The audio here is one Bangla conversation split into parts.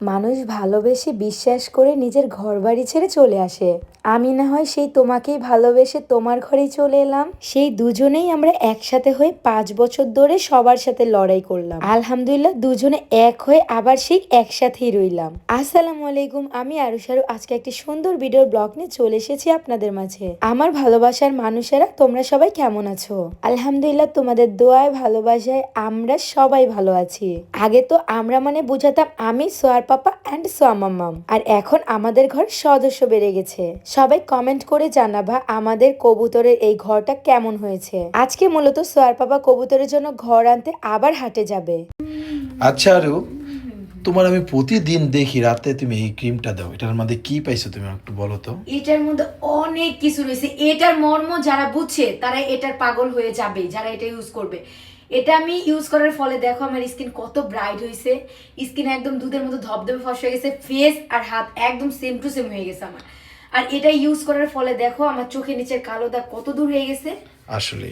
মানুষ ভালোবেসে বিশ্বাস করে নিজের ঘর বাড়ি ছেড়ে চলে আসে। আমি না হয় সেই তোমাকেই ভালোবেসে তোমার ঘরেই চলে এলাম। সেই দুজনেই আমরা একসাথে হয়ে পাঁচ বছর ধরে সবার সাথে লড়াই করলাম। আলহামদুলিল্লাহ দুজনে এক হয়ে আবার সেই একসাথেই রইলাম। আসসালামু আলাইকুম, আমি আরুষারু আজকে একটি সুন্দর ভিডিওর ব্লগ নিয়ে চলে এসেছি আপনাদের মাঝে। আমার ভালোবাসার মানুষেরা, তোমরা সবাই কেমন আছো? আলহামদুলিল্লাহ, তোমাদের দোয়ায়, ভালোবাসায় আমরা সবাই ভালো আছি। আগে তো আমরা মানে বুঝাতাম, আমি সোয়ার পাপা অ্যান্ড সোয়া মাম্মাম আর এখন আমাদের ঘর সদস্য বেড়ে গেছে। সবাই কমেন্ট করে জানাবা আমাদের কবুতরের এই ঘরটা কেমন হয়েছে। আজকে মূলত সোয়ার পাপা কবুতরের জন্য ঘর আনতে আবার হাটে যাবে। আচ্ছা আরু তোমার আমি প্রতিদিন দেখি রাতে তুমি এই ক্রিমটা দাও। এটার মধ্যে কি পাইছো তুমি একটু বলো তো? এটার মধ্যে অনেক কিছু রয়েছে। এটার মর্ম যারা বুঝছে তারা এটার পাগল হয়ে যাবে যারা এটা ইউজ করবে। এটা আমি ইউজ করার ফলে দেখো আমার স্কিন কত ব্রাইট হয়েছে স্কিন একদম দুধের মতো ধপধপে ফস হয়ে গেছে ফেস আর হাত একদম সেম টু সেম হয়ে গেছে আমার। আর এটা ইউজ করার ফলে দেখো আমার চোখের নিচের কালো দাগ কত দূর হয়ে গেছে? আসলে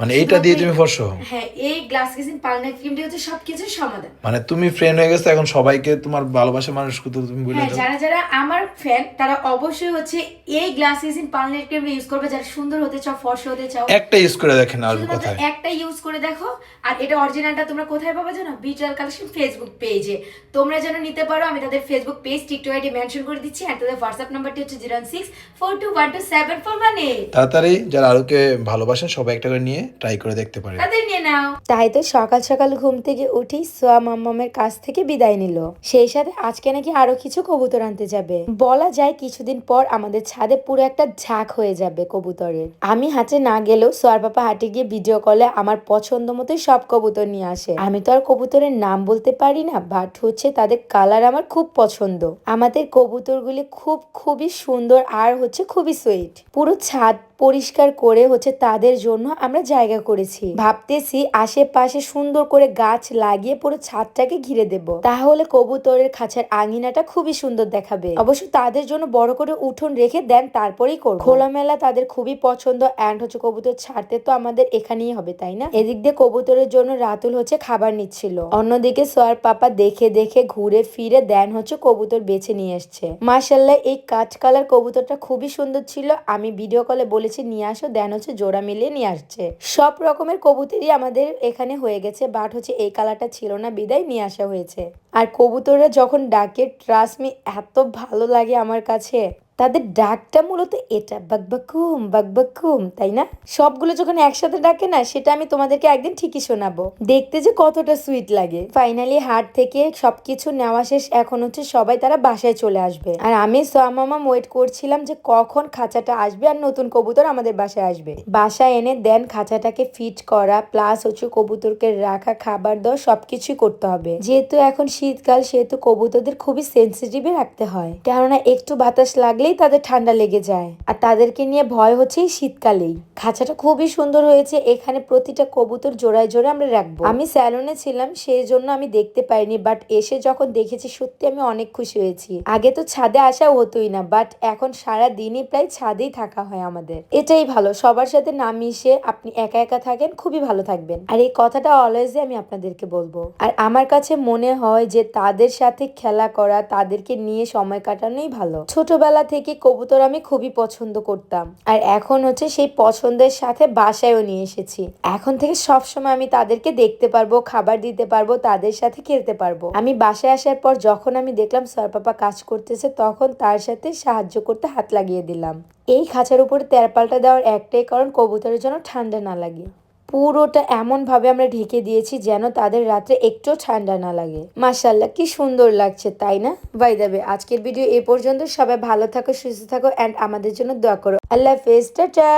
মানে এইটা দিয়ে তুমি ফর্সো হ্যাঁ এই গ্লাস কিসিন পালনার ক্রিমটি হচ্ছে সবকিছুর সমাধান। মানে তুমি ফ্রেন্ড হয়ে গেছো এখন সবাইকে তোমার ভালোবাসা মানুষকে তো তুমি বলে হ্যাঁ দাও। যারা যারা আমার ফ্যান তারা অবশ্যই হচ্ছে এই গ্লাস কিসিন পালনার ক্রিম ইউজ করবে। যারা সুন্দর হতে চাও ফর্স হতে চাও একটা ইউজ করে দেখেন আর কোথায়। একটা ইউজ করে দেখো। আর এটা অরিজিনালটা তোমরা কোথায় পাবা জানো? বিটাল কালেকশন ফেসবুক পেজে তোমরা যেন নিতে পারো আমি তাদের Facebook page TikTok ID mention করে দিচ্ছি আর তাদের হোয়াটসঅ্যাপ নাম্বারটি হচ্ছে zero six four two one two seven four eight তাড়াতাড়ি যারা আরুকে ভালোবাসেন সবাই একটা করে নিয়ে ট্রাই করে দেখতে পারে। তাদের নিয়ে নাও। তাই তো সকাল সকাল ঘুম থেকে উঠি সোয়া মাম্মামের কাছ থেকে বিদায় নিল। সেই সাথে আজকে নাকি আরও কিছু কবুতর আনতে যাবে। বলা যায় কিছুদিন পর আমাদের ছাদে পুরো একটা ঝাঁক হয়ে যাবে কবুতরের। আমি হাটে না গেলেও সোয়ার পাপা হাটে গিয়ে ভিডিও কলে আমার পছন্দ মতোই সব কবুতর নিয়ে আসে। আমি তো আর কবুতরের নাম বলতে পারি না বাট হচ্ছে তাদের কালার আমার খুব পছন্দ। আমাদের কবুতরগুলি খুব খুবই সুন্দর আর হচ্ছে খুবই সুইট পুরো ছাদ পরিষ্কার করে হচ্ছে তাদের জন্য আমরা জায়গা করেছি। ভাবতেছি আশেপাশে সুন্দর করে গাছ লাগিয়ে পুরো ছাদটাকে ঘিরে দেব। তাহলে কবুতরের খাঁচার আঙিনাটা খুবই সুন্দর দেখাবে। অবশ্য তাদের জন্য বড় করে উঠোন রেখে দেন, তারপরেই করব। খোলামেলা তাদের খুবই পছন্দ অ্যান্ড হচ্ছে কবুতর ছাড়তে তো আমাদের এখানেই হবে, তাই না? এদিক দিয়ে কবুতরের জন্য রাতুল হচ্ছে খাবার নিচ্ছিল। অন্যদিকে সোয়ার পাপা দেখে দেখে ঘুরে ফিরে দেন হচ্ছে কবুতর বেছে নিয়ে এসছে। মার্শাল্লাহ এই কাঁচ কালার কবুতরটা খুবই সুন্দর ছিল। আমি ভিডিও কলে বলেছি, নিয়ে আসো। দেন হচ্ছে জোড়া মিলিয়ে নিয়ে আসছে। সব রকমের কবুতরই আমাদের এখানে হয়ে গেছে বাট হচ্ছে এই কালারটা ছিল না, বিদায় নিয়ে আসা হয়েছে। আর কবুতররা যখন ডাকে ট্রাস্ট মি এত ভালো লাগে আমার কাছে। তাদের ডাকটা মূলত এটা বাকবাকুম বাকবাকুম তাই না? সবগুলো যখন একসাথে ডাকে না, সেটা আমি তোমাদেরকে একদিন ঠিকই শোনাবো। দেখতে যে কতটা সুইট লাগে। ফাইনালি হাট থেকে সবকিছু নেওয়া শেষ, এখন হচ্ছে সবাই তারা বাসায় চলে আসবে। আর আমি সোয়ামামা ওয়েট করছিলাম যে কখন খাঁচাটা আসবে আর নতুন কবুতর আমাদের বাসায় আসবে। বাসায় এনে দেন খাঁচাটাকে ফিট করা প্লাস হচ্ছে কবুতরকে রাখা, খাবার দেওয়া সবকিছুই করতে হবে। যেহেতু এখন শীতকাল, সেহেতু কবুতরদের খুবই সেন্সিটিভে রাখতে হয়। কেননা একটু বাতাস লাগলেই তাদের ঠান্ডা লেগে যায়। আর তাদেরকে নিয়ে ভয় হচ্ছে শীতকালেই। খাঁচাটা খুবই সুন্দর হয়েছে, এখানে প্রতিটা কবুতর জোড়ায় জোড়ায় আমরা রাখব। আমি স্যালনে ছিলাম সেই জন্য আমি দেখতে পাইনি বাট এসে যখন দেখেছি সত্যি আমি অনেক খুশি হয়েছি। আগে তো ছাদে আসা হতোই না বাট এখন সারা দিনই প্রায় ছাদেই থাকা হয় আমাদের। এটাই ভালো, সবার সাথে না মিশে আপনি একা একা থাকেন, খুবই ভালো থাকবেন। আর এই কথাটা অলওয়েজই আমি আপনাদেরকে বলব। আর আমার কাছে মনে হয় যে তাদের সাথে খেলা করা, তাদেরকে নিয়ে সময় কাটানোই ভালো। ছোটবেলা থেকে কবুতর আমি খুবই পছন্দ করতাম। আর এখন হচ্ছে সেই পছন্দের সাথে বাসায়ও নিয়ে এসেছি। এখন থেকে সব সময় আমি তাদেরকে দেখতে পারব, খাবার দিতে পারব, তাদের সাথে খেলতে পারব। আমি বাসায় আসার পর যখন আমি দেখলাম সর পাপা কাজ করতেছে, তখন তার সাথে সাহায্য করতে হাত লাগিয়ে দিলাম। এই খাঁচার উপরে তেরপালটা দেওয়ার একটাই কারণ, কবুতরের জন্য ঠান্ডা না লাগে। পুরোটা এমন ভাবে আমরা ঢেকে দিয়েছি যেন তাদের রাত্রে একটু ঠান্ডা না লাগে। মাসাল্লাহ কি সুন্দর লাগছে, তাই না? বাই দেবে আজকের ভিডিও এ পর্যন্ত সবাই ভালো থাকো, সুস্থ থাকো অ্যান্ড আমাদের জন্য দোয়া করো। আল্লাহ হাফেজ, টাটা!